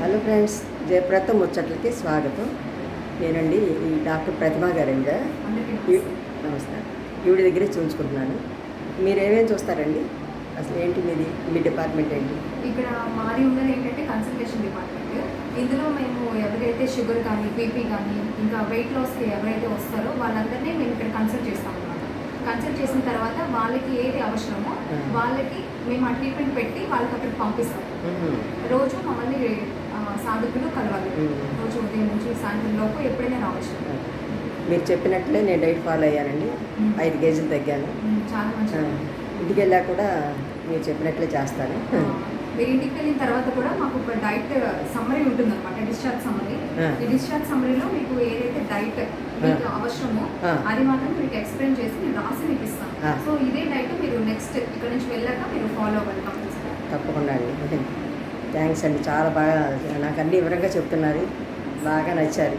Hello friends జయప్రత ముచ్చట్లకి స్వాగతం. నేనండి ఈ డాక్టర్ ప్రతిమా గారండి. నమస్కారం ఈవిడ దగ్గరే చూపించుకుంటున్నాను. మీరు ఏమేమి చూస్తారండి? అసలు ఏంటి మీది మీ డిపార్ట్మెంట్ ఏంటి? ఇక్కడ మాది ఉన్నది ఏంటంటే కన్సల్టేషన్ డిపార్ట్మెంట్. ఇందులో మేము ఎవరైతే షుగర్ కానీ బీపీ కానీ ఇంకా వెయిట్ లాస్కి ఎవరైతే వస్తారో వాళ్ళందరినీ మేము ఇక్కడ కన్సల్ట్ చేస్తాం అనమాట కన్సల్ట్ చేసిన తర్వాత వాళ్ళకి ఏది అవసరమో. వాళ్ళకి మేము ఆ ట్రీట్మెంట్ పెట్టి వాళ్ళకి అక్కడికి పంపిస్తాం. రోజు మమ్మల్ని సాధకులు కలవాలి. రోజు ఉదయం నుంచి సాయంత్రం లోపు ఎప్పుడైనా రావచ్చు. మీరు చెప్పినట్లే నేను డైట్ ఫాలో అయ్యానండి. ఐదు కేజీలు తగ్గాను. చాలా ఆ, మంచిది. ఇంటికి వెళ్ళా కూడా మీరు చెప్పినట్లే చేస్తాను. మీరు ఇంటికి వెళ్ళిన తర్వాత కూడా మాకు ఒక డైట్ సమ్మరీ ఉంటుంది అనమాట డిశ్చార్జ్ సమ్మరీ. ఈ డిశ్చార్జ్ సమ్మరీలో మీకు ఏదైతే డైట్ మీకు అవసరమో. అది మాత్రం మీకు ఎక్స్ప్లెయిన్ చేసి నేను రాసి మీకు ఇస్తాను. సో ఫాలో తప్పకుండా అండి. థ్యాంక్స్ అండి. చాలా బాగా నాకు అన్ని వివరంగా చెప్తున్నారు. బాగా నచ్చారు.